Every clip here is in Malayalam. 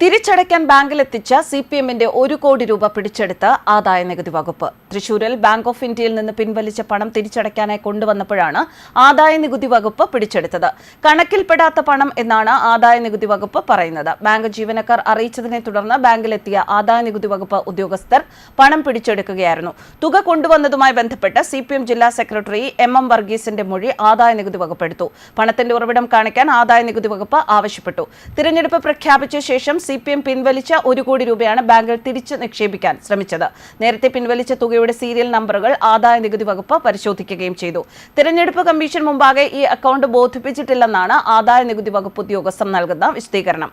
തിരിച്ചടയ്ക്കാൻ ബാങ്കിലെത്തിച്ച സി പി എമ്മിന്റെ ഒരു കോടി രൂപ പിടിച്ചെടുത്ത് ആദായ നികുതി വകുപ്പ്. തൃശൂരിൽ ബാങ്ക് ഓഫ് ഇന്ത്യയിൽ നിന്ന് പിൻവലിച്ച പണം തിരിച്ചടയ്ക്കാനായി കൊണ്ടുവന്നപ്പോഴാണ് ആദായ നികുതി വകുപ്പ് പിടിച്ചെടുത്തത്. കണക്കിൽപ്പെടാത്ത പണം എന്നാണ് ആദായ നികുതി വകുപ്പ് പറയുന്നത്. ബാങ്ക് ജീവനക്കാർ അറിയിച്ചതിനെ തുടർന്ന് ബാങ്കിലെത്തിയ ആദായ നികുതി വകുപ്പ് ഉദ്യോഗസ്ഥർ പണം പിടിച്ചെടുക്കുകയായിരുന്നു. തുക കൊണ്ടുവന്നതുമായി ബന്ധപ്പെട്ട് സി ജില്ലാ സെക്രട്ടറി എം എം വർഗീസിന്റെ മൊഴി ആദായ നികുതി വകുപ്പ് എടുത്തു. പണത്തിന്റെ ഉറവിടം കാണിക്കാൻ ആദായ നികുതി വകുപ്പ് ആവശ്യപ്പെട്ടു. തിരഞ്ഞെടുപ്പ് പ്രഖ്യാപിച്ച ശേഷം സി പിൻവലിച്ച ഒരു കോടി രൂപയാണ് ബാങ്കിൽ തിരിച്ചു നിക്ഷേപിക്കാൻ ശ്രമിച്ചത്. നേരത്തെ പിൻവലിച്ച തുകയുടെ സീരിയൽ നമ്പറുകൾ ആദായ നികുതി വകുപ്പ് പരിശോധിക്കുകയും ചെയ്തു. തിരഞ്ഞെടുപ്പ് കമ്മീഷൻ മുമ്പാകെ ഈ അക്കൗണ്ട് ബോധിപ്പിച്ചിട്ടില്ലെന്നാണ് ആദായ നികുതി വകുപ്പ് ഉദ്യോഗസ്ഥർ നൽകുന്ന വിശദീകരണം.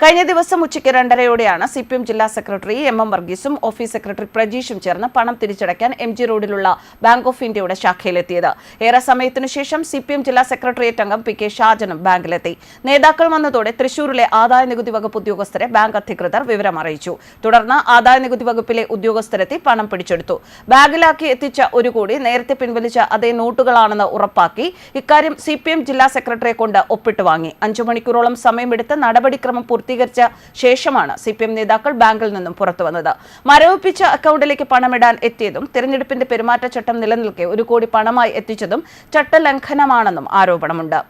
കഴിഞ്ഞ ദിവസം ഉച്ചയ്ക്ക് രണ്ടരയോടെയാണ് സി പി എം ജില്ലാ സെക്രട്ടറി എം എം വർഗീസും ഓഫീസ് സെക്രട്ടറി പ്രജീഷും ചേർന്ന് പണം തിരിച്ചടയ്ക്കാൻ എം ജി റോഡിലുള്ള ബാങ്ക് ഓഫ് ഇന്ത്യയുടെ ശാഖയിലെത്തിയത്. ഏറെ സമയത്തിനു ശേഷം സി പി എം ജില്ലാ സെക്രട്ടേറിയറ്റ് അംഗം പി കെ ഷാജനും ബാങ്കിലെത്തി. നേതാക്കൾ വന്നതോടെ തൃശൂരിലെ ആദായ നികുതി വകുപ്പ് ഉദ്യോഗസ്ഥരെ ബാങ്ക് അധികൃതർ വിവരം അറിയിച്ചു. തുടർന്ന് ആദായ നികുതി വകുപ്പിലെ ഉദ്യോഗസ്ഥരെത്തി പണം പിടിച്ചെടുത്തു. ബാഗിലാക്കി എത്തിച്ച ഒരു കോടി നേരത്തെ പിൻവലിച്ച അതേ നോട്ടുകളാണെന്ന് ഉറപ്പാക്കി ഇക്കാര്യം സി ജില്ലാ സെക്രട്ടറിയെ കൊണ്ട് ഒപ്പിട്ട് വാങ്ങി. അഞ്ചു മണിക്കൂറോളം സമയമെടുത്ത് നടപടിക്രമം പൂർത്തീകരിച്ച ശേഷമാണ് സി പി എം നേതാക്കൾ ബാങ്കിൽ നിന്നും പുറത്തു വന്നത്. മരവിപ്പിച്ച അക്കൗണ്ടിലേക്ക് പണമിടാൻ എത്തിയതും തിരഞ്ഞെടുപ്പിന്റെ പെരുമാറ്റച്ചട്ടം നിലനിൽക്കെ ഒരു കോടി പണമായി എത്തിച്ചതും ചട്ടലംഘനമാണെന്നും ആരോപണമുണ്ട്.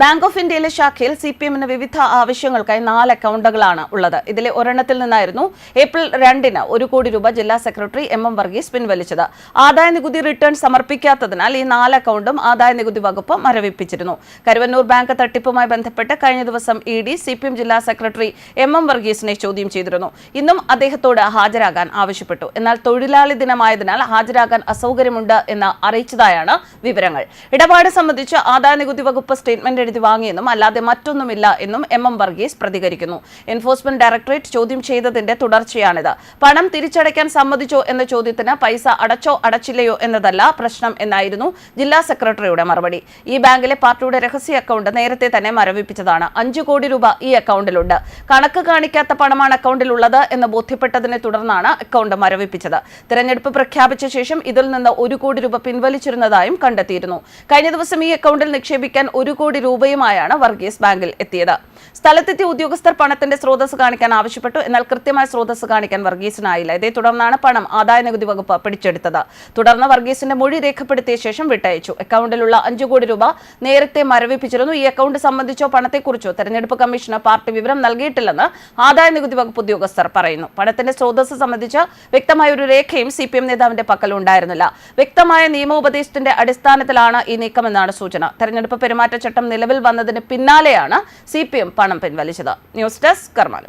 ബാങ്ക് ഓഫ് ഇന്ത്യയിലെ ശാഖയിൽ സി പി എമ്മിന് വിവിധ ആവശ്യങ്ങൾക്കായി നാല് അക്കൗണ്ടുകളാണ് ഉള്ളത്. ഇതിലെ ഒരെണ്ണത്തിൽ നിന്നായിരുന്നു ഏപ്രിൽ രണ്ടിന് ഒരു കോടി രൂപ ജില്ലാ സെക്രട്ടറി എം എം വർഗീസ് പിൻവലിച്ചത്. ആദായ നികുതി റിട്ടേൺ സമർപ്പിക്കാത്തതിനാൽ ഈ നാല് അക്കൗണ്ടും ആദായ നികുതി വകുപ്പ് മരവിപ്പിച്ചിരുന്നു. കരുവന്നൂർ ബാങ്ക് തട്ടിപ്പുമായി ബന്ധപ്പെട്ട് കഴിഞ്ഞ ദിവസം E D C P M ജില്ലാ സെക്രട്ടറി എം എം വർഗീസിനെ ചോദ്യം ചെയ്തിരുന്നു. ഇന്നും അദ്ദേഹത്തോട് ഹാജരാകാൻ ആവശ്യപ്പെട്ടു. എന്നാൽ തൊഴിലാളി ദിനമായതിനാൽ ഹാജരാകാൻ അസൗകര്യമുണ്ട് എന്ന് അറിയിച്ചതായാണ് വിവരങ്ങൾ. ഇടപാട് സംബന്ധിച്ച് ആദായ നികുതി വകുപ്പ് സ്റ്റേറ്റ്മെന്റ് എഴുതി വാങ്ങിയെന്നും അല്ലാതെ മറ്റൊന്നുമില്ല എന്നും എം എം വർഗീസ് പ്രതികരിക്കുന്നു. എൻഫോഴ്സ്മെന്റ് ഡയറക്ടറേറ്റ് ചോദ്യം ചെയ്തതിന്റെ തുടർച്ചയാണിത്. പണം തിരിച്ചടയ്ക്കാൻ സമ്മതിച്ചോ എന്ന ചോദ്യത്തിന് പൈസ അടച്ചോ അടച്ചില്ലയോ എന്നതല്ല പ്രശ്നം എന്നായിരുന്നു ജില്ലാ സെക്രട്ടറിയുടെ മറുപടി. ഈ ബാങ്കിലെ പാർട്ടിയുടെ രഹസ്യ അക്കൗണ്ട് നേരത്തെ തന്നെ മരവിപ്പിച്ചതാണ്. അഞ്ചു കോടി രൂപ ഈ അക്കൗണ്ടിലുണ്ട്. കണക്ക് കാണിക്കാത്ത പണമാണ് അക്കൗണ്ടിലുള്ളത് എന്ന് ബോധ്യപ്പെട്ടതിനെ തുടർന്നാണ് അക്കൗണ്ട് മരവിപ്പിച്ചത്. തെരഞ്ഞെടുപ്പ് പ്രഖ്യാപിച്ച ശേഷം ഇതിൽ നിന്ന് ഒരു കോടി രൂപ പിൻവലിച്ചിരുന്നതായും കണ്ടെത്തിയിരുന്നു. കഴിഞ്ഞ ദിവസം ഈ അക്കൗണ്ടിൽ നിക്ഷേപിക്കാൻ ഒരു കോടി രൂപയുമായാണ് വർഗീസ് ബാങ്കിൽ എത്തിയത്. സ്ഥലത്തെത്തിയ ഉദ്യോഗസ്ഥർ പണത്തിന്റെ സ്രോതസ് കാണിക്കാൻ ആവശ്യപ്പെട്ടു. എന്നാൽ കൃത്യമായ സ്രോതസ് കാണിക്കാൻ വർഗീസിനായില്ല. ഇതേ തുടർന്നാണ് പണം ആദായ നികുതി വകുപ്പ് പിടിച്ചെടുത്തത്. തുടർന്ന് വർഗീസിന്റെ മൊഴി രേഖപ്പെടുത്തിയ ശേഷം വിട്ടയച്ചു. അക്കൗണ്ടിലുള്ള അഞ്ചു കോടി രൂപ നേരത്തെ മരവിപ്പിച്ചിരുന്നു. ഈ അക്കൗണ്ട് സംബന്ധിച്ചോ പണത്തെക്കുറിച്ചോ തെരഞ്ഞെടുപ്പ് കമ്മീഷന് പാർട്ടി വിവരം നൽകിയിട്ടില്ലെന്ന് ആദായ നികുതി വകുപ്പ് ഉദ്യോഗസ്ഥർ പറയുന്നു. പണത്തിന്റെ സ്രോതസ് സംബന്ധിച്ച് വ്യക്തമായ ഒരു രേഖയും സി നേതാവിന്റെ പക്കൽ ഉണ്ടായിരുന്നില്ല. വ്യക്തമായ നിയമോപദേശത്തിന്റെ അടിസ്ഥാനത്തിലാണ് ഈ നീക്കമെന്നാണ് സൂചന. തെരഞ്ഞെടുപ്പ് പെരുമാറ്റച്ചട്ടം നിലവിൽ വന്നതിന് പിന്നാലെയാണ് സി പണം പിൻവലിച്ചത്. News desk Karma